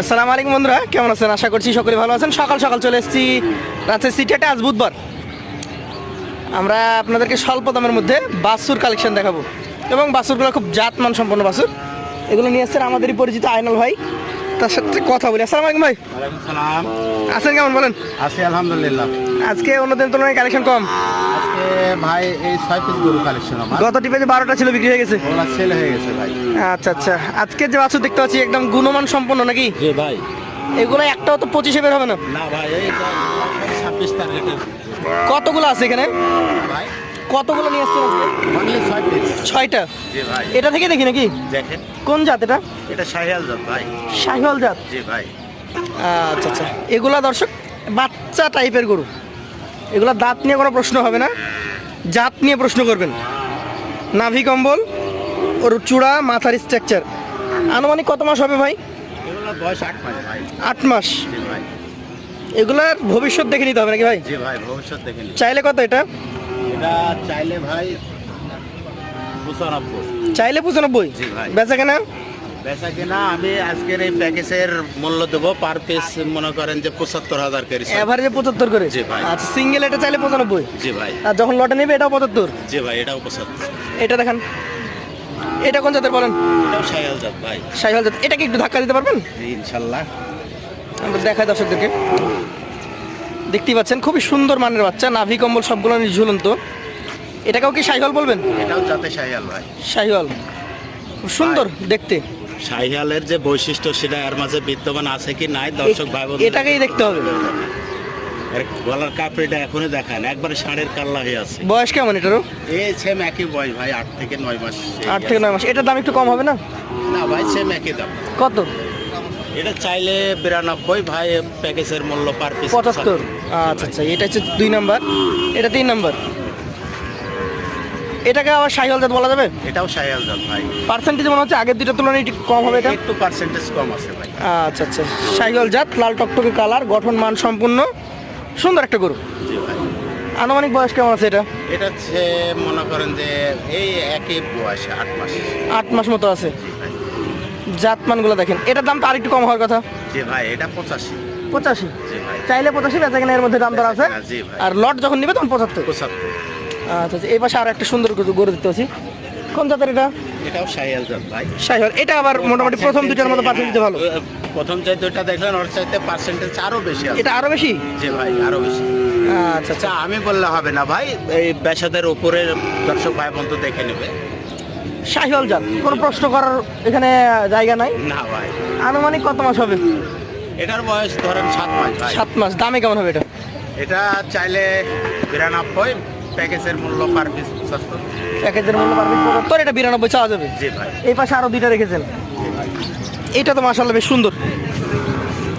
আসসালামু আলাইকুম বন্ধুরা, কেমন আছেন? আশা করছি সকলে ভালো আছেন। সকাল সকাল চলে এসেছি রাতের সিটিতে আজ বুধবার। আমরা আপনাদেরকে স্বল্প দামের মধ্যে বাসুর কালেকশন দেখাবো। এবং বাসুরগুলো খুব জাতমান সম্পন্ন বাসুর। এগুলো নিয়ে এসছেন আমাদেরই পরিচিত আইনাল ভাই। তার সাথে কথা বলি। আসসালামু আলাইকুম ভাই। সালাম। আছেন কেমন বলেন? আছি আলহামদুলিল্লাহ। আজকে অন্যদিন তুলনায় কালেকশন কম। আজকে ভাই এই ছয় পিস গরু কালেকশন আমার। গত টিপে যে বারোটা ছিল বিক্রি হয়ে গেছে। সেল হয়ে গেছে ভাই। আচ্ছা আচ্ছা। আজকে যে বাছুর দেখতে পাচ্ছি একদম গুণমান সম্পন্ন নাকি? জি ভাই। এগুলো একটাও তো পঁচিশে বের হবে না। না ভাই এই ছাব্বিশ তারিখের কতগুলো আছে এখানে? ভাই কতগুলো নিয়ে আজকে? অনলি ছয় পিস ছয়টা। জি ভাই। এটা থেকে দেখি নাকি? দেখেন। কোন জাত এটা? এটা শাহিয়াল জাত ভাই। শাহিওয়াল জাত? জি ভাই। আচ্ছা আচ্ছা। এগুলা দর্শক বাচ্চা টাইপের গরু। এগুলা দাঁত নিয়ে কোনো প্রশ্ন হবে না। জাত নিয়ে প্রশ্ন করবেন। নাভি কম্বল ওর চূড়া মাথার স্ট্রাকচার আনুমানিক কত মাস হবে ভাই? এগুলো বয়স আট মাস ভাই। আট মাস। জি ভাই। এগুলার ভবিষ্যৎ দেখে নিতে হবে নাকি ভাই? জি ভাই ভবিষ্যৎ দেখে চাইলে কত এটা? এটা চাইলে ভাই পঁচানব্বই। চাইলে পঁচানব্বই। বেচা কেনা? বেচা কিনা আমি আজকের এই প্যাকেজের মূল্য দেবো পার পিস মনে করেন যে পঁচাত্তর হাজার করে এভারেজে পঁচাত্তর করে? জি ভাই। আচ্ছা সিঙ্গেল এটা চাইলে পঁচানব্বই? জি ভাই। আর যখন লটে নেবে এটাও পঁচাত্তর? জি ভাই এটাও পঁচাত্তর। এটা দেখান। এটা কোন জাতের বলেন? এটাও শাহিয়াল জাত ভাই। শাহিওয়াল জাত। এটাকে একটু ধাক্কা দিতে পারবেন? ইনশাল্লাহ। আমরা দেখাই দর্শকদেরকে। দেখতেই পাচ্ছেন খুবই সুন্দর মানের বাচ্চা নাভি কম্বল সবগুলো ঝুলন্ত। এটাকেও কি শাহিওয়াল বলবেন? এটাও জাতে শাহিয়াল ভাই। শাহিওয়াল। খুব সুন্দর দেখতে। শাহিয়ালের যে বৈশিষ্ট্য সেটা এর মাঝে বিদ্যমান আছে কি নাই দর্শক ভাই এটাকেই দেখতে হবে। গলার কাপড়টা এখনই দেখান একবারে ষাঁড়ের কাল্লা হয়ে আছে। বয়স কেমন এটারও? এই সেম একই বয়স ভাই আট থেকে নয় মাস। আট থেকে নয় মাস এটার দাম একটু কম হবে না? না ভাই সেম একই দাম। কত? এটা চাইলে বিরানব্বই ভাই প্যাকেজের মূল্য পার। পিস পঁচাত্তর? আচ্ছা আচ্ছা এটা হচ্ছে দুই নাম্বার। এটা তিন নাম্বার। এটাকে আবার শাহিওয়াল জাত বলা যাবে? এটাও শাহিয়াল জাত ভাই। পার্সেন্টেজ মনে হচ্ছে আগের দুইটার তুলনায় একটু কম হবে এটা? একটু পার্সেন্টেজ কম আছে ভাই। আচ্ছা আচ্ছা। শাহিওয়াল জাত লাল টকটকে কালার গঠন মান সম্পূর্ণ। সুন্দর একটা গরু। জি ভাই। আনুমানিক বয়স কেমন আছে এটা? এটা হচ্ছে মনে করেন যে এই একই বয়সে আট মাস। আট মাস মতো আছে। জি ভাই জাত মানগুলো দেখেন। এটার দাম তো আরেকটু কম হওয়ার কথা। জি ভাই এটা পঁচাশি। পঁচাশি? জি ভাই। চাইলে পঁচাশি বেচা কেনা এর মধ্যে দাম দর আছে। ভাই। আর লট যখন নিবে তখন পঁচাত্তর। পঁচাত্তর। আচ্ছা আচ্ছা এই পাশে আর একটা সুন্দর গরু গরু দেখতে পাচ্ছি। কোন জাতের এটা? এটাও শাহিয়াল জাত ভাই। শাহিওয়াল এটা আবার মোটামুটি প্রথম দুইটার মতো পার্সেন্টেজ ভালো। হ্যাঁ, প্রথম যে দুইটা দেখলেন ওর চাইতে পার্সেন্টেজ আরও বেশি আছে। এটা আরও বেশি? জি ভাই আরও বেশি। আচ্ছা আচ্ছা। আচ্ছা আমি বললে হবে না ভাই এই বেসাদের উপরে দর্শক ভাই বন্ধু দেখে নেবে। শাহিওয়াল জাত কোনো প্রশ্ন করার এখানে জায়গা নাই? না ভাই। আনুমানিক কত মাস হবে? এটার বয়স ধরেন সাত মাস ভাই। সাত মাস দামে কেমন হবে এটা? এটা চাইলে বিরানব্বই প্যাকেজের মূল্য পার পিস পঁচাত্তর প্যাকেজের মূল্য পারবে পঁচাত্তর এটা বিরানব্বই চাওয়া যাবে? জি ভাই। এই পাশে আরও দুইটা রেখেছেন। এটা তো মাশাল্লাহ বেশ সুন্দর।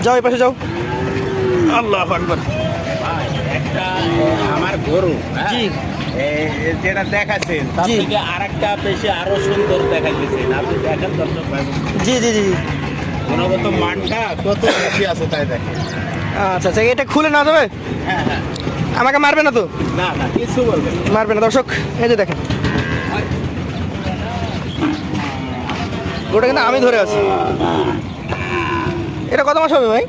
যাও এই পাশে যাও। আল্লাহ আকবার। একটা আমার গরু হ্যাঁ, জি। যেটা দেখাচ্ছেন তার। থেকে আরেকটা বেশি আরও সুন্দর দেখাচ্ছেন আপনি দেখেন দর্শক ভাই জি জি জি। গুণগত মানটা কত বেশি আছে তাই দেখেন। আচ্ছা আচ্ছা এটা খুলে না যাবে? হ্যাঁ হ্যাঁ। আমাকে মারবে না তো? না না কিছু বলবেন না। মারবে না দর্শক এই যে দেখেন। ওটা কিন্তু আমি ধরে আছি। এটা কত মাস হবে ভাই?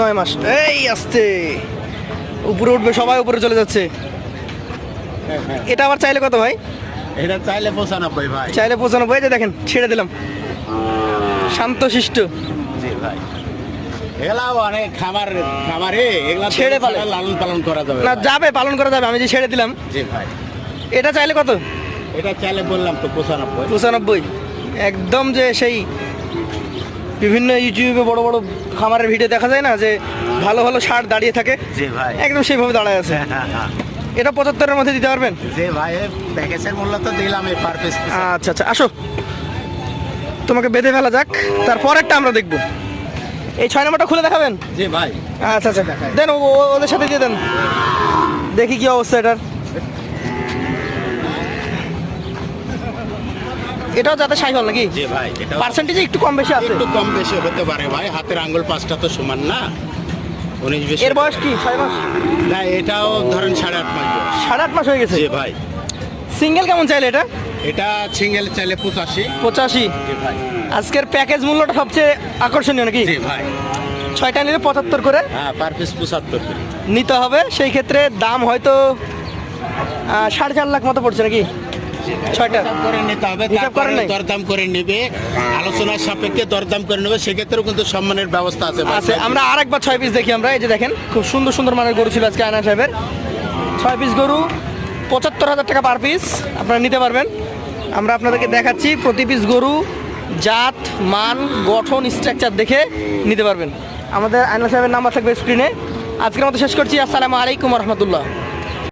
নয় মাস। এই আসতে। উপরে উঠবে সবাই উপরে চলে যাচ্ছে। এটা আবার চাইলে কত ভাই? এটা চাইলে পঁচানব্বই ভাই। চাইলে পঁচানব্বই যে দেখেন ছেড়ে দিলাম। শান্ত শিষ্ট। জি ভাই। এগুলা অনেক খামার খামারে এগুলা ছেড়ে লালন পালন করা যাবে না যাবে পালন করা যাবে আমি যে ছেড়ে দিলাম। জি ভাই। এটা চাইলে কত? এটা চাইলে বললাম তো পঁচানব্বই। পঁচানব্বই। একদম যে সেই বিভিন্ন ইউটিউবে বড় বড় খামারের ভিডিও দেখা যায় না যে ভালো ভালো সার দাঁড়িয়ে থাকে? জি ভাই। একদম সেইভাবে দাঁড়ায় আছে। এটা পঁচাত্তরের মধ্যে দিতে পারবেন? যে ভাই প্যাকেজের মূল্য তো দিলাম এই পার পিস আচ্ছা আচ্ছা আসো। তোমাকে বেঁধে ফেলা যাক তারপর একটা আমরা দেখব। এই ছয় নম্বরটা খুলে দেখাবেন? জি ভাই। আচ্ছা আচ্ছা। দেন ওদের সাথে দিয়ে দেন। দেখি কি অবস্থা এটার। এটাও যাতে সাইকেল নাকি? জি ভাই এটা পার্সেন্টেজ একটু কম বেশি আছে? একটু কম বেশি হতে পারে ভাই। হাতের আঙ্গুল পাঁচটা তো সমান না? উনিশ বেশি এর বয়স কি? ছয় মাস না এটাও ধরেন সাড়ে আট মাস সাড়ে আট মাস হয়ে গেছে? জি ভাই। সিঙ্গেল কেমন চাইলে এটা? এটা সিঙ্গেল চাইলে পঁচাশি। পঁচাশি। জি ভাই। আজকের প্যাকেজ মূল্যটা সবচেয়ে আকর্ষণীয় নাকি? জি ভাই। ছয়টা নিলে পঁচাত্তর করে। হ্যাঁ পার পিস পঁচাত্তর নিতে হবে। সেই ক্ষেত্রে দাম হয়তো সাড়ে চার লাখ মতো পড়ছে নাকি? ছয়টা। হিসাব করে নিতে হবে তারপরে দরদাম করে নিবে আলোচনার সাপেক্ষে দরদাম করে নেবে সেক্ষেত্রেও কিন্তু সম্মানের ব্যবস্থা আছে আছে আমরা আরেকবার ছয় পিস দেখি আমরা এই যে দেখেন খুব সুন্দর সুন্দর মানের গরু ছিল আজকে আয়না সাহেবের। ছয় পিস গরু পঁচাত্তর হাজার টাকা পার পিস আপনারা নিতে পারবেন। আমরা আপনাদেরকে দেখাচ্ছি প্রতি পিস গরু জাত মান গঠন স্ট্রাকচার দেখে নিতে পারবেন। আমাদের আয়না সাহেবের নাম্বার থাকবে স্ক্রিনে আজকের মতো শেষ করছি আসসালামু আলাইকুম রহমতুল্লাহ।